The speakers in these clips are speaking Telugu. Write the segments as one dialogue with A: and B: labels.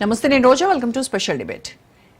A: నమస్తే నేను Roja. Welcome to special debate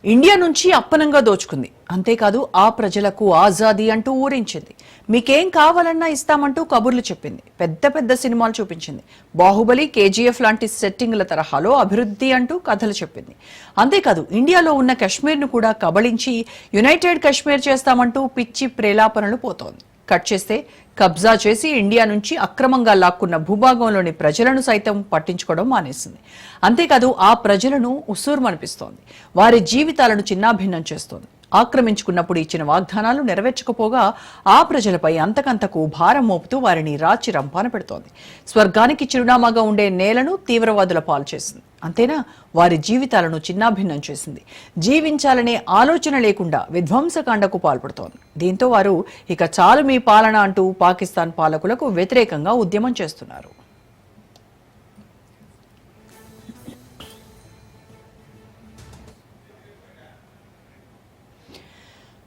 A: India నుంచి అప్పనంగా దోచుకుంది. అంతేకాదు ఆ ప్రజలకు ఆజాదీ అంటూ ఊరించింది. మీకేం కావాలన్నా ఇస్తామంటూ కబుర్లు చెప్పింది. పెద్ద పెద్ద సినిమాలు చూపించింది. బాహుబలి కేజీఎఫ్ లాంటి సెట్టింగ్ల తరహాలో అభివృద్ధి అంటూ కథలు చెప్పింది. అంతేకాదు ఇండియాలో ఉన్న కశ్మీర్ను కూడా కబళించి యునైటెడ్ కశ్మీర్ చేస్తామంటూ పిచ్చి ప్రేలాపనలు పోతోంది. కట్ చేస్తే కబ్జా చేసి ఇండియా నుంచి అక్రమంగా లాక్కున్న భూభాగంలోని ప్రజలను సైతం పట్టించుకోవడం మానేసింది. అంతేకాదు ఆ ప్రజలను ఉస్సూరుమనిపిస్తోంది వారి జీవితాలను చిన్నాభిన్నం చేస్తోంది. ఆక్రమించుకున్నప్పుడు ఇచ్చిన వాగ్దానాలు నెరవేర్చకపోగా ఆ ప్రజలపై అంతకంతకు భారం మోపుతూ వారిని రాచి రంపాన పెడుతోంది. స్వర్గానికి చిరునామాగా ఉండే నేలను తీవ్రవాదుల పాలు చేసింది. అంతేనా? వారి జీవితాలను చిన్నాభిన్నం చేసింది. జీవించాలనే ఆలోచన లేకుండా విధ్వంసకాండకు పాల్పడుతోంది. దీంతో వారు ఇక చాలు మీ పాలన అంటూ పాకిస్తాన్ పాలకులకు వ్యతిరేకంగా ఉద్యమం చేస్తున్నారు.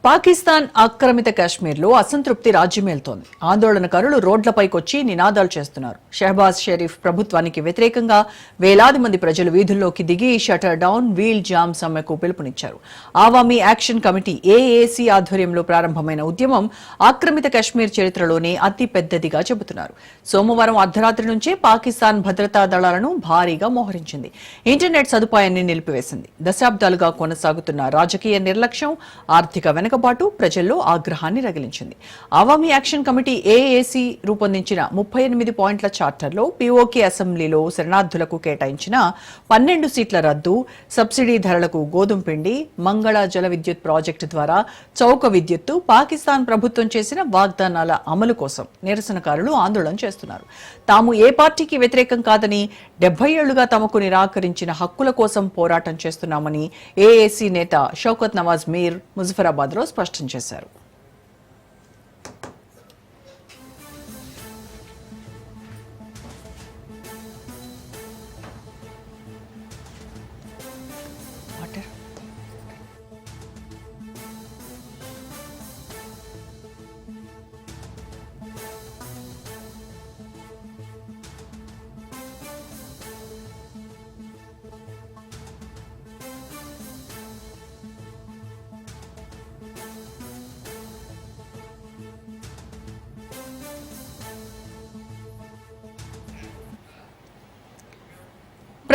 A: పాకిస్తాన్ ఆక్రమిత కాశ్మీర్లో అసంతృప్తి రాజ్యమేల్తోంది. ఆందోళనకారులు రోడ్లపైకొచ్చి నినాదాలు చేస్తున్నారు. షహబాజ్ షరీఫ్ ప్రభుత్వానికి వ్యతిరేకంగా వేలాది మంది ప్రజలు వీధుల్లోకి దిగి షటర్ డౌన్ వీల్ జామ్ సమ్మెకు పిలుపునిచ్చారు. ఆవామీ యాక్షన్ కమిటీ ఏఏసీ ఆధ్వర్యంలో ప్రారంభమైన ఉద్యమం ఆక్రమిత కాశ్మీర్ చరిత్రలోనే అతి పెద్దదిగా చెబుతున్నారు. సోమవారం అర్ధరాత్రి నుంచే పాకిస్తాన్ భద్రతా దళాలను భారీగా మోహరించింది. ఇంటర్నెట్ సదుపాయాన్ని నిలిపివేసింది. దశాబ్దాలుగా కొనసాగుతున్న రాజకీయ నిర్లక్ష్యం ఆర్థిక వెనక పాటు ప్రజల్లో ఆగ్రహాన్ని రగిలించింది. అవామీ యాక్షన్ కమిటీ ఏఏసీ రూపొందించిన ముప్పై ఎనిమిది పాయింట్ల చార్టర్లో పీఓకే అసెంబ్లీలో శరణార్థులకు కేటాయించిన పన్నెండు సీట్ల రద్దు సబ్సిడీ ధరలకు గోధుమ పిండి మంగళ జల విద్యుత్ ప్రాజెక్టు ద్వారా చౌక విద్యుత్తు పాకిస్తాన్ ప్రభుత్వం చేసిన వాగ్దానాల అమలు కోసం నిరసనకారులు ఆందోళన చేస్తున్నారు. తాము ఏ పార్టీకి వ్యతిరేకం కాదని డెబ్బై ఏళ్ళుగా తమకు నిరాకరించిన హక్కుల కోసం పోరాటం చేస్తున్నామని ఏఏసీ నేత షౌకత్ నవాజ్ మీర్ ముజఫరాబాద్లో స్పష్టం చేశారు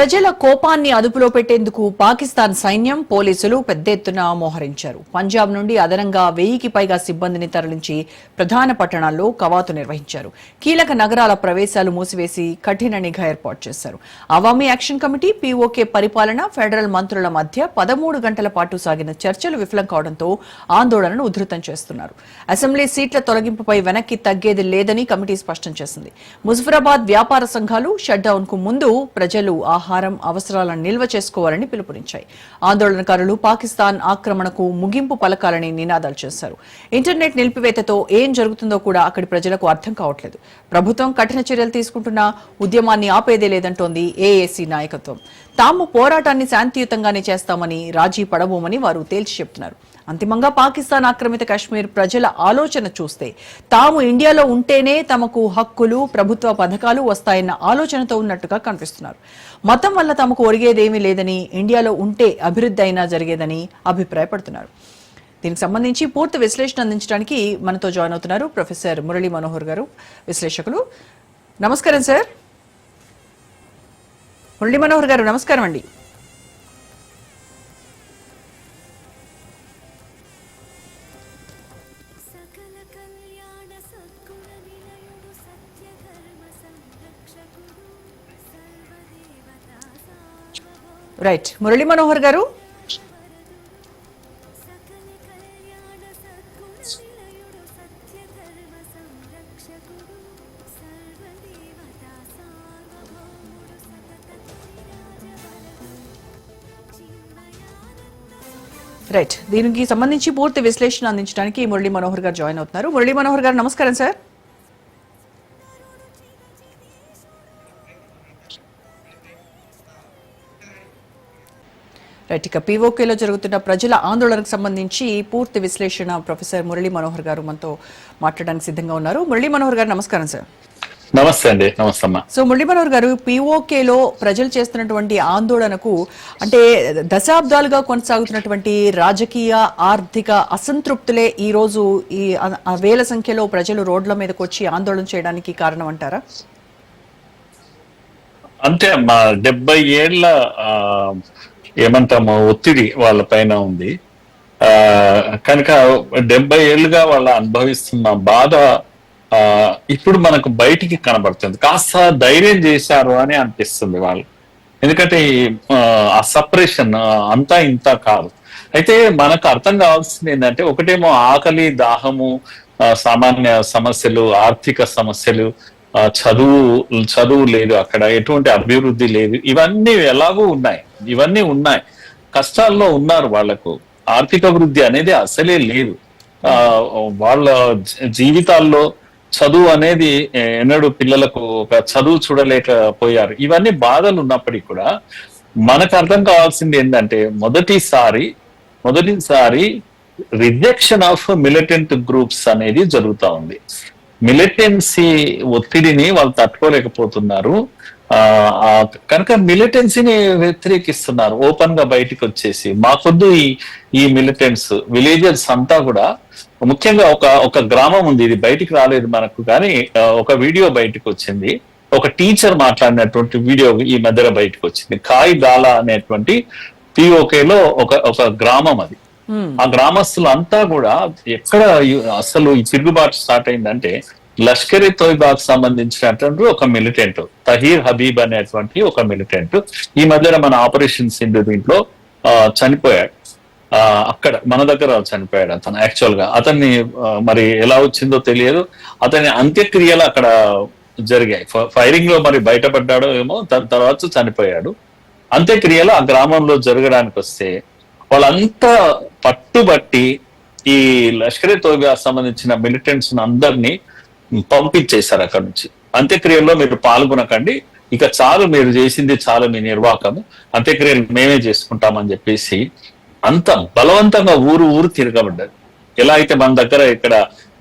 A: ప్రజల కోపాన్ని అదుపులో పెట్టేందుకు పాకిస్తాన్ సైన్యం పోలీసులు పెద్ద ఎత్తున మోహరించారు. పంజాబ్ నుండి అదనంగా వెయ్యికి పైగా సిబ్బందిని తరలించి ప్రధాన పట్టణాల్లో కవాతు నిర్వహించారు. కీలక నగరాల ప్రవేశాలు మూసివేసి కఠిన నిఘా ఏర్పాటు చేశారు. అవామీ యాక్షన్ కమిటీ పీఓకే పరిపాలన ఫెడరల్ మంత్రుల మధ్య పదమూడు గంటల పాటు సాగిన చర్చలు విఫలం కావడంతో ఆందోళనను ఉధృతం చేస్తున్నారు. అసెంబ్లీ సీట్ల తొలగింపుపై వెనక్కి తగ్గేది లేదని కమిటీ స్పష్టం చేసింది. ముజఫరాబాద్ వ్యాపార సంఘాలు షట్డౌన్కు ముందు ప్రజలు ఆహారం అవసరాలను నిల్వ చేసుకోవాలని పిలుపునిచ్చాయి. ఆందోళనకారులు పాకిస్తాన్ ఆక్రమణకు ముగింపు పలకాలని నినాదాలు చేశారు. ఇంటర్నెట్ నిలిపివేతతో ఏం జరుగుతుందో కూడా అక్కడి ప్రజలకు అర్థం కావట్లేదు. ప్రభుత్వం కఠిన చర్యలు తీసుకుంటున్నా ఉద్యమాన్ని ఆపేదే లేదంటోంది ఏఏసీ నాయకత్వం. తాము పోరాటాన్ని శాంతియుతంగానే చేస్తామని రాజీ పడబోమని వారు తేల్చి చెప్తున్నారు. అంతిమంగా పాకిస్తాన్ ఆక్రమిత కాశ్మీర్ ప్రజల ఆలోచన చూస్తే తాము ఇండియాలో ఉంటేనే తమకు హక్కులు ప్రభుత్వ పథకాలు వస్తాయన్న ఆలోచనతో ఉన్నట్టుగా కనిపిస్తున్నారు. మతం వల్ల తమకు ఒరిగేదేమీ లేదని ఇండియాలో ఉంటే అభివృద్ధి అయినా జరిగేదని అభిప్రాయపడుతున్నారు. దీనికి సంబంధించి పూర్తి విశ్లేషణ అందించడానికి మనతో జాయిన్ అవుతున్నారు ప్రొఫెసర్ మురళీ మనోహర్ గారు విశ్లేషకులు. నమస్కారం సార్. మురళీ మనోహర్ గారు నమస్కారం అండి. రైట్ మురళీ మనోహర్ గారు? రైట్ దీనికి సంబంధించి పూర్తి విశ్లేషణ అందించడానికి మురళీ మనోహర్ గారు జాయిన్ అవుతున్నారు. మురళీ మనోహర్ గారు నమస్కారం సార్ రైట్ ఇక పీఓకేలో జరుగుతున్న ప్రజల ఆందోళనకు సంబంధించి పూర్తి విశ్లేషణ ప్రొఫెసర్ మురళీ మనోహర్ గారు మనతో మాట్లాడడానికి సిద్ధంగా ఉన్నారు. మురళీ మనోహర్ గారు నమస్కారం సార్.
B: నమస్తే అండి. నమస్తే
A: సో మురళీ మనోహర్ గారు పీఓకేలో ప్రజలు చేస్తున్నటువంటి ఆందోళనకు అంటే దశాబ్దాలుగా కొనసాగుతున్నటువంటి రాజకీయ ఆర్థిక అసంతృప్తులే ఈ రోజు ఈ వేల సంఖ్యలో ప్రజలు రోడ్ల మీదకి వచ్చి ఆందోళన చేయడానికి కారణం అంటారా?
B: అంతే అమ్మా డెబ్బై ఏళ్ళ ఏమంటాము ఒత్తిడి వాళ్ళ పైన ఉంది. ఆ కనుక డెబ్బై ఏళ్ళుగా వాళ్ళు అనుభవిస్తున్న బాధ ఇప్పుడు మనకు బయటికి కనబడుతుంది. కాస్త ధైర్యం చేశారు అని అనిపిస్తుంది వాళ్ళు. ఎందుకంటే ఈ, ఆ, సపరేషన్ అంతా ఇంత కాదు. అయితే మనకు అర్థం కావాల్సింది ఏంటంటే ఒకటేమో ఆకలి దాహము సామాన్య సమస్యలు ఆర్థిక సమస్యలు చదువు చదువు లేదు అక్కడ ఎటువంటి అభివృద్ధి లేదు. ఇవన్నీ ఎలాగూ ఉన్నాయి. ఇవన్నీ ఉన్నాయి. కష్టాల్లో ఉన్నారు వాళ్ళకు. ఆర్థిక వృద్ధి అనేది అసలే లేదు. ఆ వాళ్ళ జీవితాల్లో చదువు అనేది ఎన్నడూ పిల్లలకు ఒక చదువు చూడలేకపోయారు. ఇవన్నీ బాధలు ఉన్నప్పటికీ కూడా మనకు అర్థం కావాల్సింది ఏంటంటే మొదటిసారి మొదటిసారి రిజెక్షన్ ఆఫ్ మిలిటెంట్ గ్రూప్స్ అనేది జరుగుతూ ఉంది. మిలిటెన్సీ ఒత్తిడిని వాళ్ళు తట్టుకోలేకపోతున్నారు. ఆ కనుక మిలిటెన్సీని వ్యతిరేకిస్తున్నారు. ఓపెన్గా బయటికి వచ్చేసి మాకొద్దు ఈ ఈ మిలిటెంట్స్ విలేజర్స్ అంతా కూడా ముఖ్యంగా ఒక ఒక గ్రామం ఉంది. ఇది బయటికి రాలేదు మనకు కానీ ఒక వీడియో బయటకు వచ్చింది ఒక టీచర్ మాట్లాడినటువంటి వీడియో ఈ మధ్యలో బయటకు వచ్చింది కాయి గాలా అనేటువంటి పిఓకేలో ఒక ఒక గ్రామం అది. ఆ గ్రామస్తులు అంతా కూడా ఎక్కడ అసలు ఈ తిరుగుబాటు స్టార్ట్ అయిందంటే లష్కర్ ఇ తోయిబాకు సంబంధించినటువంటి ఒక మిలిటెంట్ తహీర్ హబీబ్ అనేటువంటి ఒక మిలిటెంట్ ఈ మధ్యన మన ఆపరేషన్ సింధు దీంట్లో ఆ, చనిపోయాడు. ఆ, అక్కడ మన దగ్గర చనిపోయాడు అతను యాక్చువల్గా అతన్ని మరి ఎలా వచ్చిందో తెలియదు. అతని అంత్యక్రియలు అక్కడ జరిగాయి. ఫైరింగ్లో మరి బయటపడ్డాడో ఏమో దాని తర్వాత చనిపోయాడు. అంత్యక్రియలు ఆ గ్రామంలో జరగడానికి వస్తే వాళ్ళంతా పట్టుబట్టి ఈ లష్కరే తోబా సంబంధించిన మిలిటెంట్స్ అందరినీ పంపించేశారు అక్కడ నుంచి. అంత్యక్రియల్లో మీరు పాల్గొనకండి. ఇక చాలు మీరు చేసింది చాలు మీ నిర్వాహకము. అంత్యక్రియలు మేమే చేసుకుంటామని చెప్పేసి అంత బలవంతంగా ఊరు ఊరు తిరగబడ్డది ఎలా అయితే మన దగ్గర ఇక్కడ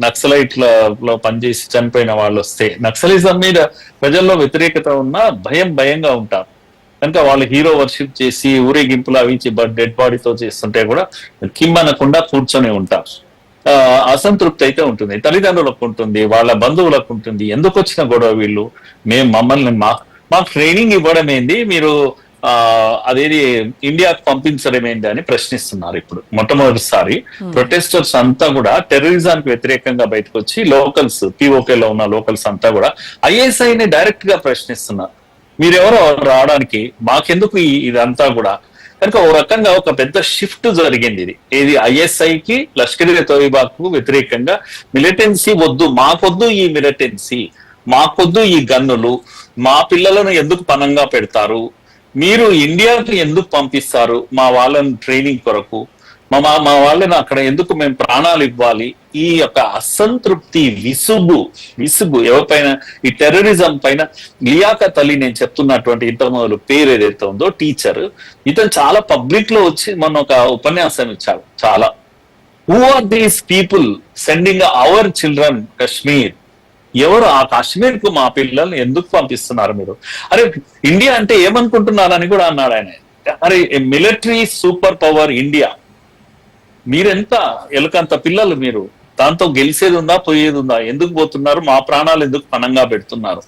B: నక్సలైట్లలో పనిచేసి చనిపోయిన వాళ్ళు వస్తే నక్సలిజం మీద ప్రజల్లో వ్యతిరేకత ఉన్నా భయం భయంగా ఉంటారు. కనుక వాళ్ళు హీరో వర్షిప్ చేసి ఊరేగింపులు అవి డెడ్ బాడీతో చేస్తుంటే కూడా కిమ్మనకుండా కూర్చొని ఉంటారు. అసంతృప్తి అయితే ఉంటుంది. తల్లిదండ్రులకు ఉంటుంది వాళ్ళ బంధువులకు ఉంటుంది. ఎందుకు వచ్చిన గొడవ వీళ్ళు? మేము మమ్మల్ని మా మాకు ట్రైనింగ్ ఇవ్వడం ఏంది? మీరు ఆ అదేది ఇండియాకు పంపించడం ఏంటి అని ప్రశ్నిస్తున్నారు ఇప్పుడు. మొట్టమొదటిసారి ప్రొటెస్టర్స్ అంతా కూడా టెర్రరిజానికి వ్యతిరేకంగా బయటకు వచ్చి లోకల్స్లో ఉన్న లోకల్స్ అంతా కూడా ISI ని డైరెక్ట్గా ప్రశ్నిస్తున్నారు. మీరెవరో రావడానికి మాకెందుకు ఇదంతా కూడా? కనుక ఓ రకంగా ఒక పెద్ద షిఫ్ట్ జరిగింది ఇది. ఏది ఐఎస్ఐ కి లష్కర్ తోయిబాకు వ్యతిరేకంగా మిలిటెన్సీ వద్దు మాకొద్దు ఈ మిలిటెన్సీ మాకొద్దు ఈ గన్నులు మా పిల్లలను ఎందుకు పనంగా పెడతారు? మీరు ఇండియాకి ఎందుకు పంపిస్తారు? మా వాళ్ళని ట్రైనింగ్ కొరకు మా మా- మా వాళ్ళని అక్కడ ఎందుకు మేము ప్రాణాలు ఇవ్వాలి? ఈ యొక్క అసంతృప్తి విసుగు విసుగు ఎవరిపైన ఈ టెర్రరిజం పైన. లియాక అలీ నేను చెప్తున్నటువంటి ఇంత మొదలు పేరు ఏదైతే ఉందో టీచర్ ఇతను చాలా పబ్లిక్లో వచ్చి మొన్న ఒక ఉపన్యాసం ఇచ్చాడు చాలా. Who are these people sending our children Kashmir ఎవరు ఆ కాశ్మీర్కు మా పిల్లల్ని ఎందుకు పంపిస్తున్నారు మీరు? అరే ఇండియా అంటే ఏమనుకుంటున్నారని కూడా అన్నాడు ఆయన. అరే మిలిటరీ సూపర్ పవర్ ఇండియా మీరెంత ఎలుకంత పిల్లలు మీరు? దాంతో గెలిచేది ఉందా పోయేది ఉందా ఎందుకు పోతున్నారు? మా ప్రాణాలు ఎందుకు పణంగా పెడుతున్నారు?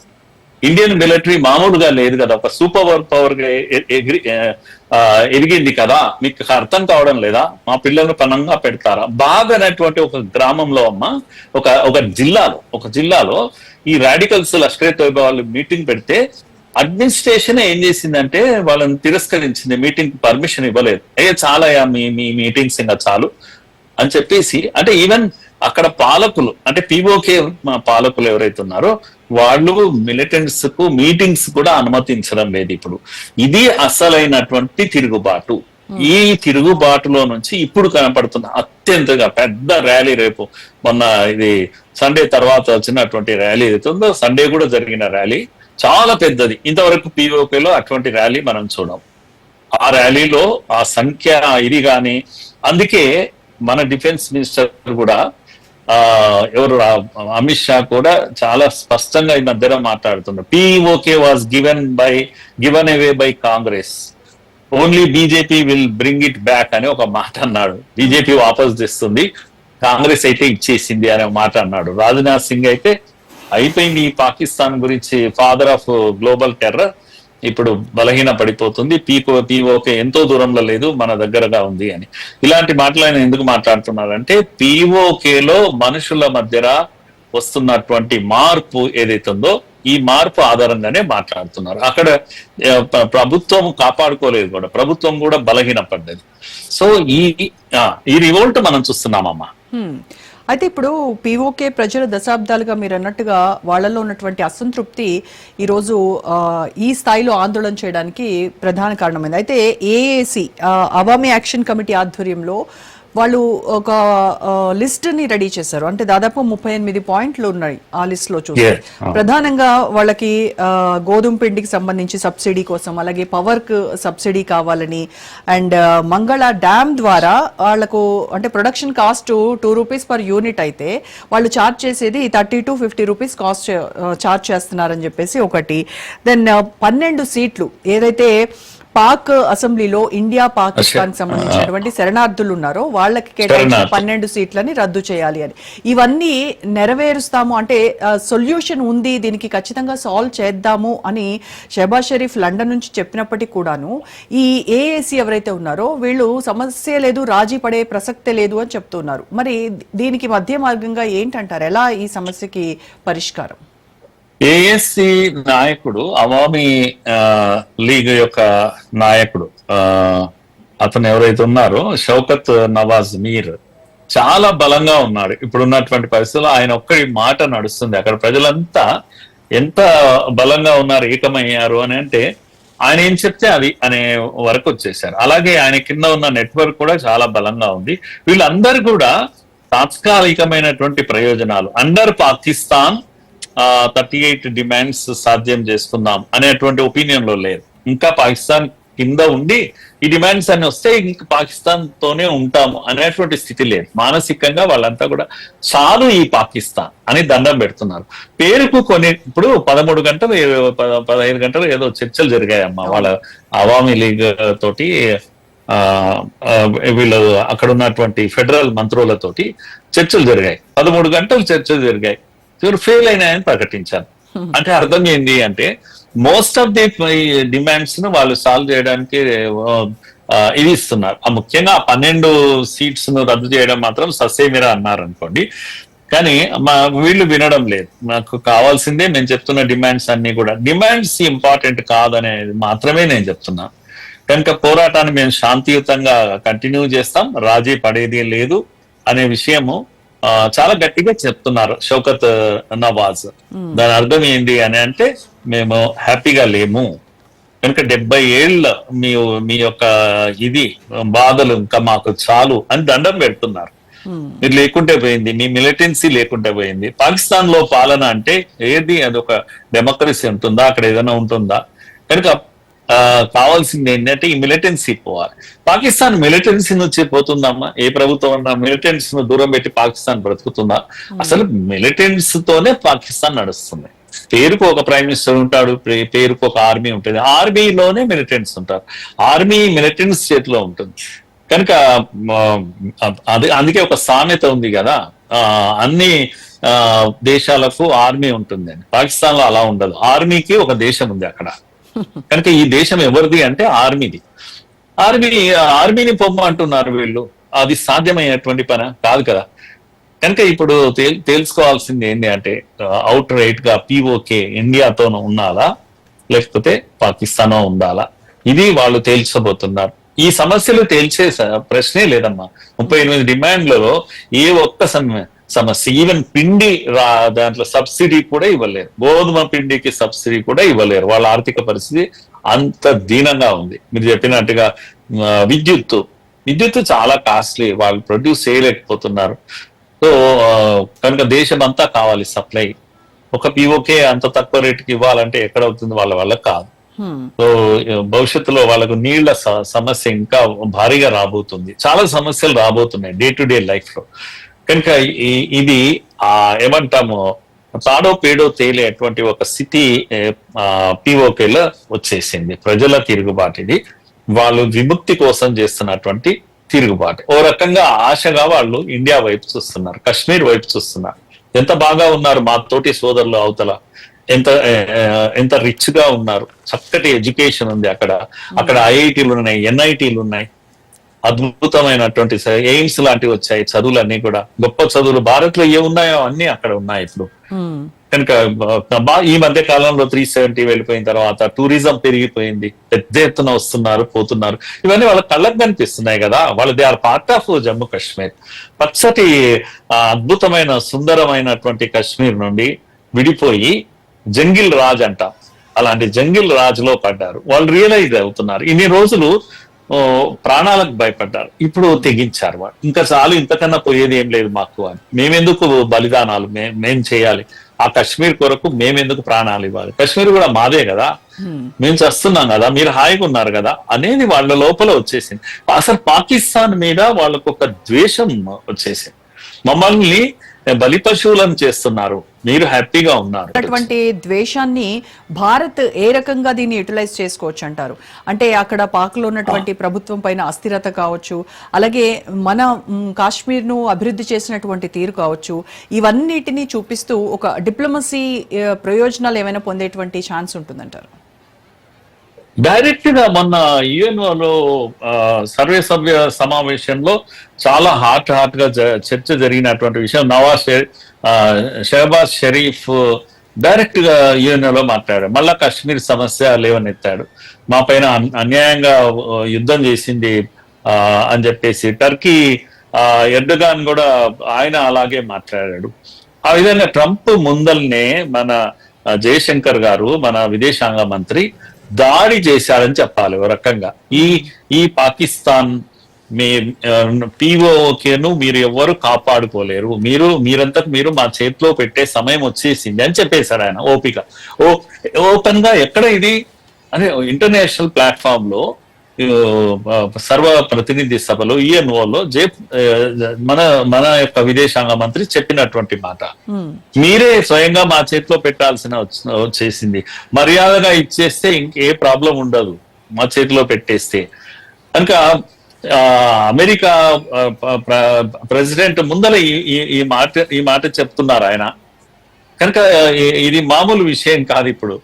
B: ఇండియన్ మిలిటరీ మామూలుగా లేదు కదా. ఒక సూపర్ పవర్గా ఎగిరి- ఆ, ఎదిగింది కదా. మీకు అర్థం కావడం లేదా? మా పిల్లలు పనంగా పెడతారా? బాగా అనేటువంటి ఒక గ్రామంలో అమ్మ ఒక ఒక జిల్లాలో ఒక జిల్లాలో ఈ రాడికల్స్ లష్కరే తోయబా వాళ్ళు మీటింగ్ పెడితే అడ్మినిస్ట్రేషన్ ఏం చేసిందంటే వాళ్ళని తిరస్కరించింది మీటింగ్ పర్మిషన్ ఇవ్వలేదు. ఏ చాలయ్యా మీ మీ మీటింగ్స్ ఇంకా చాలు అని చెప్పేసి అంటే ఈవెన్ అక్కడ పాలకులు అంటే పీఓకే మా పాలకులు ఎవరైతే ఉన్నారో వాళ్ళు మిలిటెంట్స్కు మీటింగ్స్ కూడా అనుమతించడం లేదు ఇప్పుడు. ఇది అసలైనటువంటి తిరుగుబాటు. ఈ తిరుగుబాటులో నుంచి ఇప్పుడు కనపడుతున్న అత్యంతగా పెద్ద ర్యాలీ రేపు మొన్న ఇది సండే తర్వాత వచ్చినటువంటి ర్యాలీ ఉందో సండే కూడా జరిగిన ర్యాలీ. చాలా పెద్దది. ఇంతవరకు పిఓకేలో అటువంటి ర్యాలీ మనం చూడం. ఆ ర్యాలీలో ఆ సంఖ్య ఇది కానీ అందుకే మన డిఫెన్స్ మినిస్టర్ కూడా ఆ ఎవరు రా- అమిత్ షా కూడా చాలా స్పష్టంగా ఈ మధ్యన మాట్లాడుతున్నారు. PoK was given by given away by Congress only BJP will bring it back అని ఒక మాట అన్నాడు. బీజేపీ వాపస్ తెస్తుంది. కాంగ్రెస్ అయితే ఇచ్చేసింది అనే మాట అన్నాడు. రాజ్నాథ్ సింగ్ అయితే అయిపోయింది ఈ పాకిస్తాన్ గురించి ఫాదర్ ఆఫ్ గ్లోబల్ టెర్రర్ ఇప్పుడు బలహీన పడిపోతుంది. పీపో పీఓకే ఎంతో దూరంలో లేదు మన దగ్గరగా ఉంది అని. ఇలాంటి మాటలు ఆయన ఎందుకు మాట్లాడుతున్నారంటే పీఓకేలో మనుషుల మధ్యన వస్తున్నటువంటి మార్పు ఏదైతే ఉందో ఈ మార్పు ఆధారంగానే మాట్లాడుతున్నారు. అక్కడ ప్రభుత్వం కాపాడుకోలేదు కూడా. ప్రభుత్వం కూడా బలహీన పడ్డది సో ఈ ఈ రివోల్ట్ మనం చూస్తున్నామమ్మా.
A: అయితే ఇప్పుడు పీఓకే ప్రజల దశాబ్దాలుగా మీరు అన్నట్టుగా వాళ్ళలో ఉన్నటువంటి అసంతృప్తి ఈరోజు ఆ, ఈ స్థాయిలో ఆందోళన చేయడానికి ప్రధాన కారణమైంది. అయితే ఏఏసి అవామీ యాక్షన్ కమిటీ ఆధ్వర్యంలో వాళ్ళు ఒక లిస్ట్ని రెడీ చేశారు. అంటే దాదాపు ముప్పై ఎనిమిది పాయింట్లు ఉన్నాయి ఆ లిస్ట్లో చూస్తే. ప్రధానంగా వాళ్ళకి గోధుమ పిండికి సంబంధించి సబ్సిడీ కోసం అలాగే పవర్కు సబ్సిడీ కావాలని అండ్ మంగళ డ్యామ్ ద్వారా వాళ్ళకు అంటే production cost two rupees per unit అయితే వాళ్ళు చార్జ్ చేసేది thirty to fifty rupees cost charge చేస్తున్నారని చెప్పేసి ఒకటి. దెన్ పన్నెండు సీట్లు ఏదైతే పాక్ అసెంబ్లీలో ఇండియా పాకిస్తాన్ సంబంధించినటువంటి శరణార్థులు ఉన్నారో వాళ్ళకి కేటాయించిన. పన్నెండు సీట్లని రద్దు చేయాలి అని. ఇవన్నీ నెరవేరుస్తాము అంటే సొల్యూషన్ ఉంది దీనికి ఖచ్చితంగా సాల్వ్ చేద్దాము అని షహబాజ్ షరీఫ్ లండన్ నుంచి చెప్పినప్పటికీ కూడాను ఈ ఏఏసీ ఎవరైతే ఉన్నారో వీళ్ళు సమస్య లేదు రాజీ పడే ప్రసక్తే లేదు అని చెప్తున్నారు. మరి దీనికి మధ్య మార్గంగా ఏంటంటారు? ఎలా ఈ సమస్యకి పరిష్కారం?
B: ఏఎస్సి నాయకుడు అవామీ ఆ, లీగ్ యొక్క నాయకుడు ఆ, అతను ఎవరైతే ఉన్నారో షౌకత్ నవాజ్ మీర్ చాలా బలంగా ఉన్నాడు. ఇప్పుడున్నటువంటి పరిస్థితుల్లో ఆయన ఒక్కడి మాట నడుస్తుంది. అక్కడ ప్రజలంతా ఎంత బలంగా ఉన్నారు ఏకమయ్యారు అని అంటే ఆయన ఏం చెప్తే అది అనే వరకు వచ్చేసారు అలాగే ఆయన కింద ఉన్న నెట్వర్క్ కూడా చాలా బలంగా ఉంది. వీళ్ళందరూ కూడా తాత్కాలికమైనటువంటి ప్రయోజనాలు. Under Pakistan thirty eight demands సాధ్యం చేసుకుందాం అనేటువంటి ఒపీనియన్లో లేదు. ఇంకా పాకిస్తాన్ కింద ఉండి ఈ డిమాండ్స్ అన్ని వస్తే ఇంకా పాకిస్తాన్ తోనే ఉంటాము అనేటువంటి స్థితి లేదు. మానసికంగా వాళ్ళంతా కూడా చాలు ఈ పాకిస్తాన్ అని దండం పెడుతున్నారు. పేరుకు కొన్ని ఇప్పుడు పదమూడు గంటలు పదహైదు గంటలు ఏదో చర్చలు జరిగాయమ్మా. వాళ్ళ అవామీ లీగ్ తోటి ఆ, వీళ్ళు అక్కడ ఉన్నటువంటి ఫెడరల్ మంత్రులతోటి చర్చలు జరిగాయి. పదమూడు గంటలు చర్చలు జరిగాయి. ఇವರು ఫెయిల్ అయినాయని ప్రకటించారు అంటే అర్థం ఏంటి అంటే మోస్ట్ ఆఫ్ ది డిమాండ్స్ను వాళ్ళు సాల్వ్ చేయడానికి ఇది ఇస్తున్నారు. ఆ ముఖ్యంగా పన్నెండు సీట్స్ను రద్దు చేయడం మాత్రం ససేమిరా అన్నారు అనుకోండి కానీ మా వీళ్ళు వినడం లేదు. నాకు కావాల్సిందే నేను చెప్తున్న డిమాండ్స్ అన్ని కూడా. డిమాండ్స్ ఇంపార్టెంట్ కాదనేది మాత్రమే నేను చెప్తున్నాను కనుక పోరాటాన్ని మేము శాంతియుతంగా కంటిన్యూ చేస్తాం. రాజీ పడేది లేదు అనే విషయము చాలా గట్టిగా చెప్తున్నారు షౌకత్ నవాజ్. దాని అర్థం ఏంటి అని అంటే మేము హ్యాపీగా లేము. కనుక డెబ్బై ఏళ్ళ మీ మీ యొక్క ఇది బాధలు ఇంకా మాకు చాలు అని దండం పెడుతున్నారు. మీరు లేకుంటే పోయింది మీ మిలిటెన్సీ లేకుంటే పోయింది. పాకిస్తాన్లో పాలన అంటే ఏది అది ఒక డెమోక్రసీ ఉంటుందా అక్కడ ఏదైనా ఉంటుందా? కనుక కావాల్సింది ఏంటంటే ఈ మిలిటెన్సీ పోవాలి. పాకిస్తాన్ మిలిటెన్సీ నుంచి పోతుందమ్మా? ఏ ప్రభుత్వం అన్నా మిలిటెన్స్ను దూరం పెట్టి పాకిస్తాన్ బ్రతుకుతుందా? అసలు మిలిటెన్స్ తోనే పాకిస్తాన్ నడుస్తుంది. పేరుకు ఒక ప్రైమ్ మినిస్టర్ ఉంటాడు పేరుకు ఒక ఆర్మీ ఉంటుంది. ఆర్మీలోనే మిలిటెంట్స్ ఉంటారు. ఆర్మీ మిలిటెంట్స్ చేతిలో ఉంటుంది. కనుక అది అందుకే ఒక సామెత ఉంది కదా. ఆ, అన్ని దేశాలకు ఆర్మీ ఉంటుందని. పాకిస్తాన్లో అలా ఉండదు. ఆర్మీకి ఒక దేశం ఉంది అక్కడ. కనుక ఈ దేశం ఎవరిది అంటే ఆర్మీది. ఆర్మీ ఆర్మీని పొమ్మంటున్నారు వీళ్ళు. అది సాధ్యమయ్యేటువంటి పని కాదు కదా. కనుక ఇప్పుడు తేల్ తేల్చుకోవాల్సింది ఏంటి అంటే అవుట్ రైట్గా పిఓకే ఇండియాతోనూ ఉండాలా? లేకపోతే పాకిస్తాన్ ఉండాలా? ఇది వాళ్ళు తేల్చబోతున్నారు. ఈ సమస్యలు తేల్చే ప్రశ్నే లేదమ్మా. ముప్పై ఎనిమిది డిమాండ్లలో ఏ ఒక్క సమయం సమస్య. ఈవెన్ పిండి రా దాంట్లో సబ్సిడీ కూడా ఇవ్వలేరు. గోధుమ పిండికి సబ్సిడీ కూడా ఇవ్వలేరు. వాళ్ళ ఆర్థిక పరిస్థితి అంత దీనంగా ఉంది. మీరు చెప్పినట్టుగా విద్యుత్తు. విద్యుత్తు చాలా కాస్ట్లీ వాళ్ళు ప్రొడ్యూస్ చేయలేకపోతున్నారు. సో కనుక దేశం అంతా కావాలి సప్లై ఒక పిఓకే అంత తక్కువ రేటుకి ఇవ్వాలంటే ఎక్కడ అవుతుంది? వాళ్ళ వల్ల కాదు.
A: హ్మ్.
B: సో భవిష్యత్తులో వాళ్ళకు నీళ్ళ సమస్య ఇంకా భారీగా రాబోతుంది. చాలా సమస్యలు రాబోతున్నాయి డే టు డే లైఫ్లో కనుక ఈ- ఇది ఆ ఏమంటాము తాడో పేడో తేలేటువంటి ఒక స్థితి పిఓకేలో వచ్చేసింది. ప్రజల తిరుగుబాటు ఇది. వాళ్ళు విముక్తి కోసం చేస్తున్నటువంటి తిరుగుబాటు. ఓ రకంగా ఆశగా వాళ్ళు ఇండియా వైపు చూస్తున్నారు కాశ్మీర్ వైపు చూస్తున్నారు. ఎంత బాగా ఉన్నారు మా తోటి సోదరులు అవతల. ఎంత ఎంత రిచ్గా ఉన్నారు. చక్కటి ఎడ్యుకేషన్ ఉంది అక్కడ. అక్కడ ఐఐటీలు ఉన్నాయి ఎన్ఐటీలు ఉన్నాయి. అద్భుతమైనటువంటి ఎయిమ్స్ లాంటివి వచ్చాయి చదువులన్నీ కూడా. గొప్ప చదువులు. భారత్లో ఏ ఉన్నాయో అన్ని అక్కడ ఉన్నాయి ఇప్పుడు. కనుక ఈ మధ్య కాలంలో త్రీ సెవెంటీ వెళ్ళిపోయిన తర్వాత టూరిజం పెరిగిపోయింది. పెద్ద ఎత్తున వస్తున్నారు పోతున్నారు. ఇవన్నీ వాళ్ళ కళ్ళకు కనిపిస్తున్నాయి కదా. వాళ్ళు they are part of Jammu Kashmir పచ్చటి అద్భుతమైన సుందరమైనటువంటి కాశ్మీర్ నుండి విడిపోయి జంగిల్ రాజ్ అంట. అలాంటి జంగిల్ రాజులో పడ్డారు. వాళ్ళు రియలైజ్ అవుతున్నారు. ఇన్ని రోజులు ప్రాణాలకు భయపడ్డారు. ఇప్పుడు తెగించారు వాళ్ళు. ఇంకా చాలు ఇంతకన్నా పోయేది ఏం లేదు మాకు అని. మేమెందుకు బలిదానాలు? మే- చేయాలి. ఆ కశ్మీర్ కొరకు మేమెందుకు ప్రాణాలు ఇవ్వాలి? కశ్మీర్ కూడా మాదే కదా.
A: మ్మ్.
B: మేము చేస్తున్నాం కదా. మీరు హాయిగా ఉన్నారు కదా అనేది వాళ్ళ లోపల వచ్చేసింది. అసలు పాకిస్తాన్ మీద వాళ్ళకు ఒక ద్వేషం వచ్చేసింది. మమ్మల్ని బలి పశువులను చేస్తున్నారు. మీరు హ్యాపీగా ఉన్నారు.
A: అటువంటి ద్వేషాన్ని భారత్ ఏ రకంగా దీన్ని యూటిలైజ్ చేసుకోవచ్చు అంటారు? అంటే అక్కడ పాక్లో ఉన్నటువంటి ప్రభుత్వం పైన అస్థిరత కావచ్చు అలాగే మన మ్, కాశ్మీర్ను అభివృద్ధి చేసినటువంటి తీరు కావచ్చు ఇవన్నిటిని చూపిస్తూ ఒక డిప్లొమసీ ప్రయోజనాలు ఏమైనా పొందేటువంటి ఛాన్స్ ఉంటుందంటారు?
B: డైరెక్ట్గా మొన్న యుఎన్ఓలో సర్వే సభ్య సమావేశంలో చాలా హాట్ హాట్గా చర్చ జరిగినటువంటి విషయం నవాజ్ షె- షహబాజ్ షరీఫ్ డైరెక్ట్గా యుఎన్ఓలో మాట్లాడాడు మళ్ళా కాశ్మీర్ సమస్య లేవనెత్తాడు. మా పైన అన్యాయంగా యుద్ధం చేసింది ఆ, అని చెప్పేసి టర్కీ ఎర్డగాన్ కూడా ఆయన అలాగే మాట్లాడాడు. ఆ విధంగా ట్రంప్ ముందల్నే మన జయశంకర్ గారు మన విదేశాంగ మంత్రి దాడి చేశారని చెప్పాలి ఒక రకంగా. ఈ ఈ పాకిస్తాన్ మీ పిఓకేను మీరు ఎవ్వరు కాపాడుకోలేరు. మీరు మీరంతకు మీరు మా చేతిలో పెట్టే సమయం వచ్చేసింది అని చెప్పేశారు ఆయన ఓపిక. ఓ ఓపెన్గా ఎక్కడ ఇది? అదే ఇంటర్నేషనల్ ప్లాట్ఫామ్లో సర్వ ప్రతినిధి సభలో ఈఎన్ఓలో జే మన మన యొక్క విదేశాంగ మంత్రి చెప్పినటువంటి మాట. మీరే స్వయంగా మా చేతిలో పెట్టాల్సిన వచ్చ- వచ్చేసింది. మర్యాదగా ఇచ్చేస్తే ఇంకే ప్రాబ్లం ఉండదు మా చేతిలో పెట్టేస్తే. కనుక అమెరికా ప్రెసిడెంట్ ముందర ఈ- మాట ఈ మాట చెప్తున్నారు ఆయన. కనుక ఇది మామూలు విషయం కాదు ఇప్పుడు.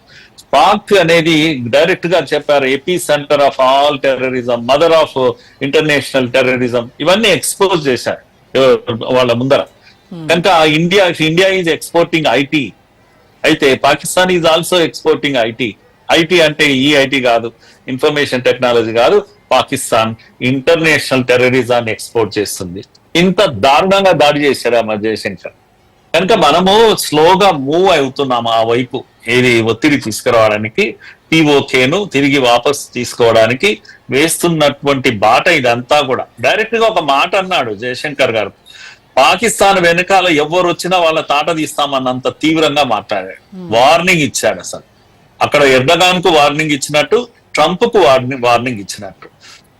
B: పాక్ అనేది డైరెక్ట్గా చెప్పారు epicentre of all terrorism mother of international terrorism ఇవన్నీ ఎక్స్పోజ్ చేశారు వాళ్ళ ముందర. కనుక India India is exporting IT అయితే Pakistan is also exporting IT IT అంటే ఈ ఐటీ కాదు ఇన్ఫర్మేషన్ టెక్నాలజీ కాదు పాకిస్తాన్ ఇంటర్నేషనల్ టెర్రరిజాన్ని ఎక్స్పోర్ట్ చేస్తుంది. ఇంత దారుణంగా దాడి చేశారు ఆ జయశంకర్ కనుక మనము స్లోగా మూవ్ అవుతున్నాము ఆ వైపు. ఏది ఒత్తిడి తీసుకురావడానికి పిఓకేను తిరిగి వాపస్ తీసుకోవడానికి వేస్తున్నటువంటి బాట ఇదంతా కూడా. డైరెక్ట్గా ఒక మాట అన్నాడు జయశంకర్ గారు. పాకిస్తాన్ వెనకాల ఎవరు వచ్చినా వాళ్ళ తాట తీస్తామన్నంత తీవ్రంగా మాట్లాడాడు. వార్నింగ్ ఇచ్చాడు అసలు. అక్కడ ఎర్డగాన్కు వార్నింగ్ ఇచ్చినట్టు ట్రంప్కు వార్నింగ్ వార్నింగ్ ఇచ్చినట్టు.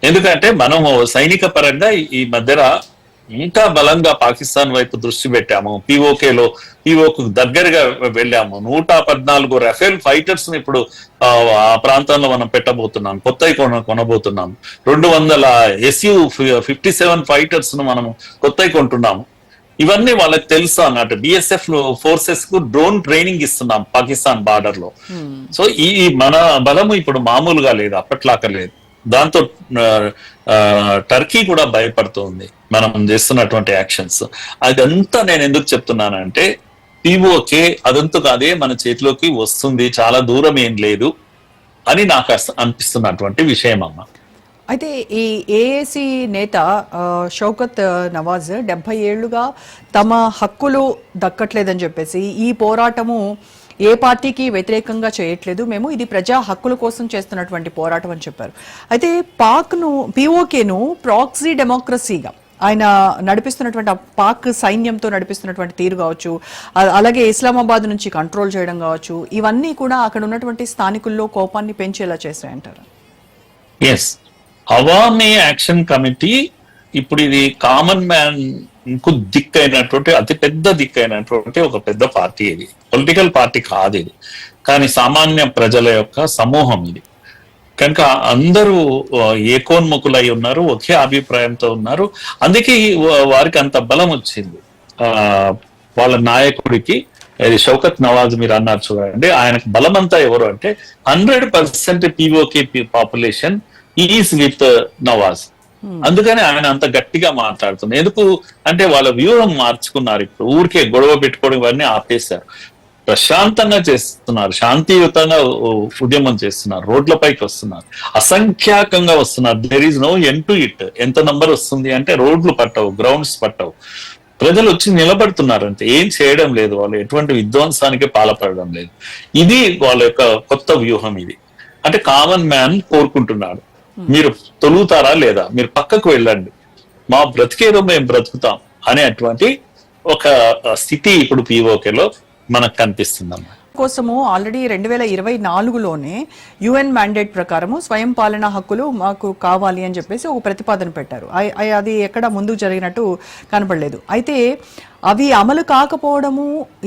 B: ఎందుకంటే మనము సైనిక పరంగా ఈ- ఈ మధ్యన ఇంకా బలంగా పాకిస్తాన్ వైపు దృష్టి పెట్టాము. POK లో పిఓకు దగ్గరగా వెళ్ళాము. నూట పద్నాలుగు రఫేల్ ఫైటర్స్ని ఇప్పుడు ఆ, ప్రాంతంలో మనం పెట్టబోతున్నాం. కొత్తవి కొన కొనబోతున్నాం. రెండు వందల ఎస్యు ఫిఫ్టీ సెవెన్ ఫైటర్స్ను మనం కొత్తవి కొంటున్నాము. ఇవన్నీ వాళ్ళకి తెలుసు అన్నట్టు బిఎస్ఎఫ్ ఫోర్సెస్కు డ్రోన్ ట్రైనింగ్ ఇస్తున్నాం పాకిస్తాన్
A: బార్డర్లో.
B: సో ఈ ఈ మన బలము ఇప్పుడు మామూలుగా లేదు అప్పట్లాక లేదు. దాంతో టర్కీ కూడా భయపడుతుంది మనం చేస్తున్నటువంటి యాక్షన్స్. అదంతా నేను ఎందుకు చెప్తున్నానంటే పిఓకే అదంతా కాదే మన చేతిలోకి వస్తుంది చాలా దూరం ఏం లేదు అని నాకు అనిపిస్తున్నటువంటి విషయం అమ్మ
A: అయితే ఈ ఏఏసీ నేత షౌకత్ నవాజ్ డెబ్బై ఏళ్ళుగా తమ హక్కులు దక్కట్లేదని చెప్పేసి ఈ పోరాటము ఏ పార్టీకి వ్యతిరేకంగా చేయట్లేదు. మేము ఇది ప్రజా హక్కుల కోసం చేస్తున్నటువంటి పోరాటం అని చెప్పారు. అయితే పాక్ను పిఓకేను ప్రాక్సీ డెమోక్రసీగా ఆయన నడిపిస్తున్నటువంటి ఆ పాక్ సైన్యంతో నడిపిస్తున్నటువంటి తీరు కావచ్చు అలాగే ఇస్లామాబాద్ నుంచి కంట్రోల్ చేయడం కావచ్చు ఇవన్నీ కూడా అక్కడ ఉన్నటువంటి స్థానికుల్లో కోపాన్ని పెంచేలా చేశాయంటారు.
B: ఎస్ అవామీ యాక్షన్ కమిటీ ఇప్పుడు ఇది కామన్ మ్యాన్ ఇంకో దిక్కైనటువంటి అతి పెద్ద దిక్కైనటువంటి ఒక పెద్ద పార్టీ ఇది. పొలిటికల్ పార్టీ కాదు ఇది. కానీ సామాన్య ప్రజల యొక్క సమూహం ఇది. కనుక అందరూ ఏకోన్ముఖులై ఉన్నారు ఒకే అభిప్రాయంతో ఉన్నారు. అందుకే వారికి అంత బలం వచ్చింది. ఆ వాళ్ళ నాయకుడికి ఇది షౌకత్ నవాజ్ మీరు అన్నారు చూడండి ఆయనకు బలమంతా ఎవరు అంటే hundred percent PoK population is with Nawaz. Hmm. అందుకని ఆయన అంత గట్టిగా మాట్లాడుతుంది. ఎందుకు అంటే వాళ్ళ వ్యూహం మార్చుకున్నారు ఇప్పుడు. ఊరికే గొడవ పెట్టుకోవడం ఇవన్నీ ఆపేశారు. ప్రశాంతంగా చేస్తున్నారు. శాంతియుతంగా ఉద్యమం చేస్తున్నారు. రోడ్లపైకి వస్తున్నారు. అసంఖ్యాకంగా వస్తున్నారు. There is no end to it ఎంత నంబర్ వస్తుంది అంటే రోడ్లు పట్టవు గ్రౌండ్స్ పట్టవు. ప్రజలు వచ్చి నిలబడుతున్నారు అంతే ఏం చేయడం లేదు వాళ్ళు. ఎటువంటి విధ్వంసానికి పాల్పడడం లేదు. ఇది వాళ్ళ యొక్క కొత్త వ్యూహం ఇది. అంటే కామన్ మ్యాన్ కోరుకుంటున్నాడు. మీరు తొలుగుతారా లేదా? మీరు పక్కకు వెళ్ళండి. మా బ్రతికేదో మేము బ్రతుకుతాం అనేటువంటి ఒక స్థితి ఇప్పుడు పీఓకేలో మనకు కనిపిస్తుందమ్మా
A: కోసము ఆల్రెడీ రెండు వేల ఇరవై నాలుగులోనే యుఎన్ మ్యాండేట్ ప్రకారము స్వయం పాలన హక్కులు మాకు కావాలి అని చెప్పేసి ఒక ప్రతిపాదన పెట్టారు. అది ఎక్కడ ముందుకు జరిగినట్టు కనపడలేదు. అయితే అవి అమలు కాకపోవడము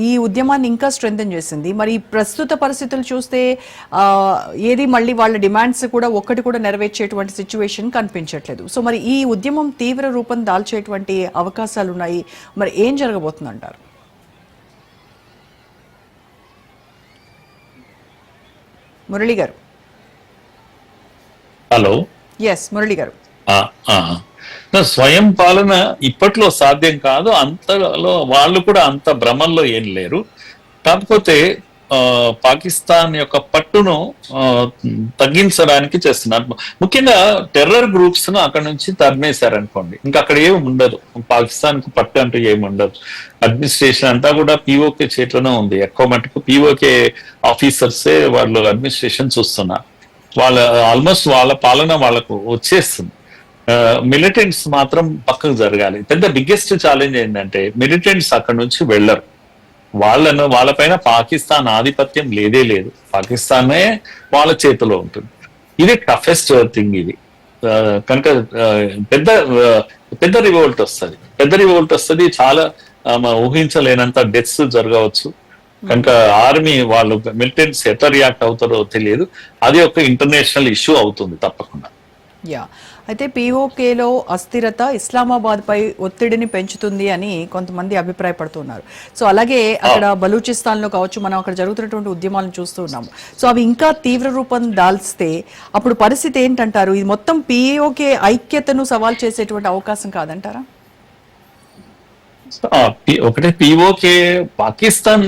A: ఈ ఉద్యమాన్ని ఇంకా స్ట్రెంగ్తన్ చేసింది. మరి ప్రస్తుత పరిస్థితులు చూస్తే ఏది మళ్ళీ వాళ్ళ డిమాండ్స్ కూడా ఒక్కటి కూడా నెరవేర్చేటువంటి సిచ్యువేషన్ కనిపించట్లేదు. సో మరి ఈ ఉద్యమం తీవ్ర రూపం దాల్చేటువంటి అవకాశాలు ఉన్నాయి మరి ఏం జరగబోతుంది మురళి గారు.
B: హలో.
A: ఎస్ మురళి గారు.
B: స్వయం పాలన ఇప్పట్లో సాధ్యం కాదు అంతలో వాళ్ళు కూడా అంత భ్రమంలో ఏం లేరు. కాకపోతే పాకిస్తాన్ యొక్క పట్టును తగ్గించడానికి చేస్తున్నారు. ముఖ్యంగా టెర్రర్ గ్రూప్స్ను అక్కడ నుంచి తరిమేశారనుకోండి. ఇంకా అక్కడ ఏమి ఉండదు. పాకిస్తాన్కు పట్టు అంటూ ఏమి ఉండదు. అడ్మినిస్ట్రేషన్ అంతా కూడా పిఓకే చేతిలోనే ఉంది. ఎక్కువ మటుకు పిఓకే ఆఫీసర్సే వాళ్ళు అడ్మినిస్ట్రేషన్ చూస్తున్నారు వాళ్ళ ఆల్మోస్ట్ వాళ్ళ పాలన వాళ్ళకు వచ్చేస్తుంది. మిలిటెంట్స్ మాత్రం పక్కకు జరగాలి. పెద్ద బిగ్గెస్ట్ ఛాలెంజ్ ఏంటంటే మిలిటెంట్స్ అక్కడ నుంచి వెళ్ళరు. వాళ్ళను వాళ్ళపైన పాకిస్తాన్ ఆధిపత్యం లేదే లేదు. పాకిస్తానే వాళ్ళ చేతిలో ఉంటుంది. ఇది టఫెస్ట్ థింగ్ ఇది. కనుక పెద్ద పెద్ద రివోల్ట్ వస్తుంది. పెద్ద రివోల్ట్ వస్తుంది చాలా ఊహించలేనంత డెత్స్ జరగవచ్చు. కనుక ఆర్మీ వాళ్ళు మిలిటెంట్స్ ఎట్లా రియాక్ట్ అవుతారో తెలియదు. అది ఒక ఇంటర్నేషనల్ ఇష్యూ అవుతుంది తప్పకుండా.
A: యా అయితే పీఓకేలో అస్థిరత ఇస్లామాబాద్ పై ఒత్తిడిని పెంచుతుంది అని కొంతమంది అభిప్రాయపడుతున్నారు. సో అలాగే అక్కడ బలూచిస్తాన్లో కావచ్చు మనం అక్కడ జరుగుతున్నటువంటి ఉద్యమాలను చూస్తూ ఉన్నాము సో అవి ఇంకా తీవ్ర రూపం దాల్స్తే అప్పుడు పరిస్థితి ఏంటంటారు? ఇది మొత్తం పీఓకే ఐక్యతను సవాల్ చేసేటువంటి అవకాశం కాదంటారా?
B: ఒకటే పిఓకే పాకిస్తాన్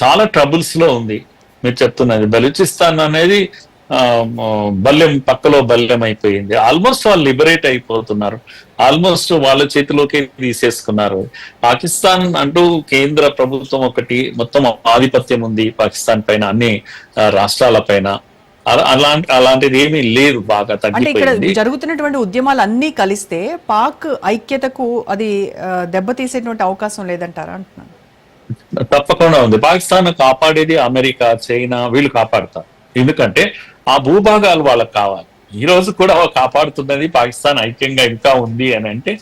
B: చాలా ట్రబుల్స్లో ఉంది. మీరు చెప్తున్నది బలూచిస్తాన్ అనేది బల్యం పక్కలో బల్యం అయిపోయింది ఆల్మోస్ట్ వాళ్ళు లిబరేట్ అయిపోతున్నారు. ఆల్మోస్ట్ వాళ్ళ చేతిలోకి తీసేసుకున్నారు. పాకిస్తాన్ అంటూ కేంద్ర ప్రభుత్వం ఒకటి మొత్తం ఆధిపత్యం ఉంది పాకిస్తాన్ పైన అన్ని రాష్ట్రాల పైన. అలా- అలాంటి అలాంటిది ఏమీ లేదు బాగా
A: అంటే ఇక్కడ జరుగుతున్నటువంటి ఉద్యమాలు అన్నీ కలిస్తే పాక్ ఐక్యతకు అది దెబ్బతీసేటువంటి అవకాశం లేదంటారా అంటున్నాను?
B: తప్పకుండా ఉంది. పాకిస్తాన్ కాపాడేది అమెరికా చైనా వీళ్ళు కాపాడుతారు. ఎందుకంటే ఆ భూభాగాలు వాళ్ళకి కావాలి. ఈ రోజు కూడా కాపాడుతున్నది పాకిస్తాన్ ఐక్యంగా ఇంకా ఉంది అని అంటే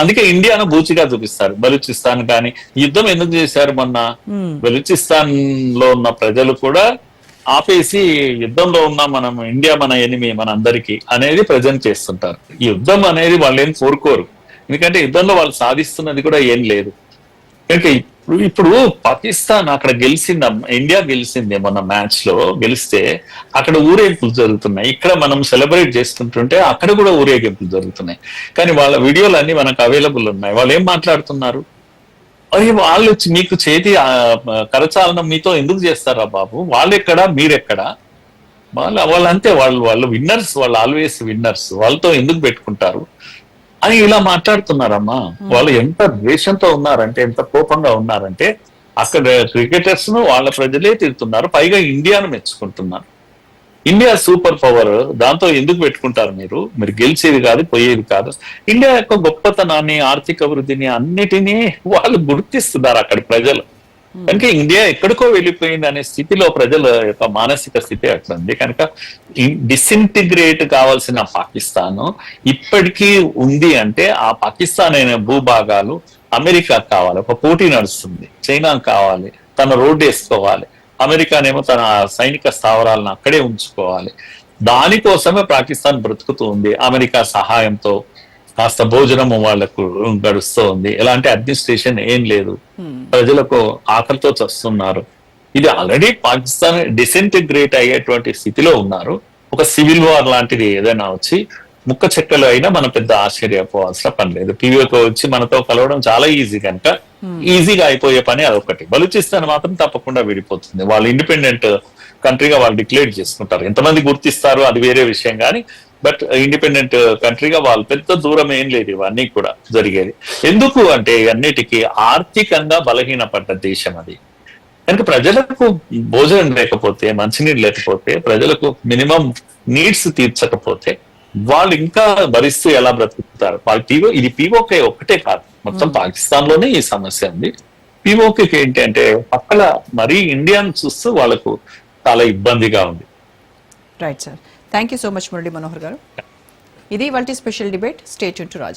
B: అందుకే ఇండియాను బూచిగా చూపిస్తారు. బలూచిస్తాన్ కానీ యుద్ధం ఎందుకు చేశారు మొన్న. బలూచిస్తాన్లో ఉన్న ప్రజలు కూడా ఆపేసి యుద్ధంలో ఉన్న మనం ఇండియా మన ఎనిమి మన అందరికీ అనేది ప్రజెంట్ చేస్తుంటారు. యుద్ధం అనేది వాళ్ళు ఏం కోరుకోరు. ఎందుకంటే యుద్ధంలో వాళ్ళు సాధిస్తున్నది కూడా ఏం లేదు. అంటే ఇప్పుడు ఇప్పుడు పాకిస్తాన్ అక్కడ గెలిచింది ఇండియా గెలిచింది మొన్న మ్యాచ్లో గెలిస్తే అక్కడ ఊరేగింపులు జరుగుతున్నాయి. ఇక్కడ మనం సెలబ్రేట్ చేసుకుంటుంటే అక్కడ కూడా ఊరేగింపులు జరుగుతున్నాయి. కానీ వాళ్ళ వీడియోలు అన్ని మనకు అవైలబుల్ ఉన్నాయి. వాళ్ళు ఏం మాట్లాడుతున్నారు? అరే వాళ్ళు మీకు చేతి కరచాలనం మీతో ఎందుకు చేస్తారా బాబు? వాళ్ళు ఎక్కడ మీరెక్కడా? వాళ్ళు వాళ్ళంతే వాళ్ళు వాళ్ళు విన్నర్స్ వాళ్ళు ఆల్వేస్ విన్నర్స్ వాళ్ళతో ఎందుకు పెట్టుకుంటారు? అని ఇలా మాట్లాడుతున్నారమ్మా. వాళ్ళు ఎంత ద్వేషంతో ఉన్నారంటే ఎంత కోపంగా ఉన్నారంటే అక్కడ క్రికెటర్స్ను వాళ్ళ ప్రజలే తిడుతున్నారు. పైగా ఇండియాను మెచ్చుకుంటున్నారు. ఇండియా సూపర్ పవర్ దాంతో ఎందుకు పెట్టుకుంటారు మీరు? మీరు గెలిచేది కాదు పోయేది కాదు. ఇండియా యొక్క గొప్పతనాన్ని ఆర్థిక అభివృద్ధిని అన్నిటినీ వాళ్ళు గుర్తిస్తున్నారు అక్కడి ప్రజలు. Hmm. కనుక ఇండియా ఎక్కడికో వెళ్ళిపోయింది అనే స్థితిలో ప్రజల యొక్క మానసిక స్థితి అట్లుంది. కనుక డిసింటిగ్రేట్ కావాల్సిన పాకిస్తాన్ ఇప్పటికీ ఉంది అంటే ఆ పాకిస్తాన్ అయిన భూభాగాలు అమెరికా కావాలి. ఒక పోటీ నడుస్తుంది. చైనా కావాలి. తన రోడ్డు వేసుకోవాలి. అమెరికానేమో తన సైనిక స్థావరాలను అక్కడే ఉంచుకోవాలి. దానికోసమే పాకిస్తాన్ బ్రతుకుతూ ఉంది. అమెరికా సహాయంతో కాస్త భోజనము వాళ్ళకు గడుస్తూ ఉంది ఎలాంటి అడ్మినిస్ట్రేషన్ ఏం లేదు. ప్రజలకు ఆకలితో చస్తున్నారు. ఇది ఆల్రెడీ పాకిస్తాన్ డిసింటిగ్రేట్ అయ్యేటువంటి స్థితిలో ఉన్నారు. ఒక సివిల్ వార్ లాంటిది ఏదైనా వచ్చి ముక్క చెక్కలు అయినా మనం పెద్ద ఆశ్చర్యపోవాల్సిన పని లేదు. పీవీఓకి వచ్చి మనతో కలవడం చాలా ఈజీ కనుక ఈజీగా అయిపోయే పని అదొకటి బలూచిస్తాన్ మాత్రం తప్పకుండా విడిపోతుంది. వాళ్ళు ఇండిపెండెంట్ కంట్రీగా వాళ్ళు డిక్లేర్ చేసుకుంటారు. ఎంతమంది గుర్తిస్తారు అది వేరే విషయం. కానీ బట్ ఇండిపెండెంట్ కంట్రీగా వాళ్ళు పెద్ద దూరం ఏం లేదు ఇవన్నీ కూడా జరిగేది. ఎందుకు అంటే అన్నిటికీ ఆర్థికంగా బలహీనపడ్డ దేశం అది. కనుక ప్రజలకు భోజనం లేకపోతే మంచినీళ్ళు లేకపోతే ప్రజలకు మినిమం నీడ్స్ తీర్చకపోతే వాళ్ళు ఇంకా భరిస్తూ ఎలా బ్రతుకుతారు? వాళ్ళు పీఓ ఇది పీఓకే ఒక్కటే కాదు. మొత్తం పాకిస్తాన్లోనే ఈ సమస్య ఉంది. పీఓకే ఏంటి అంటే పక్కన మరీ ఇండియాను చూస్తూ వాళ్ళకు చాలా ఇబ్బందిగా ఉంది.
A: Right sir thank you so much Murali Manohar garu. ఇది వాళ్ళ special debate state to Raja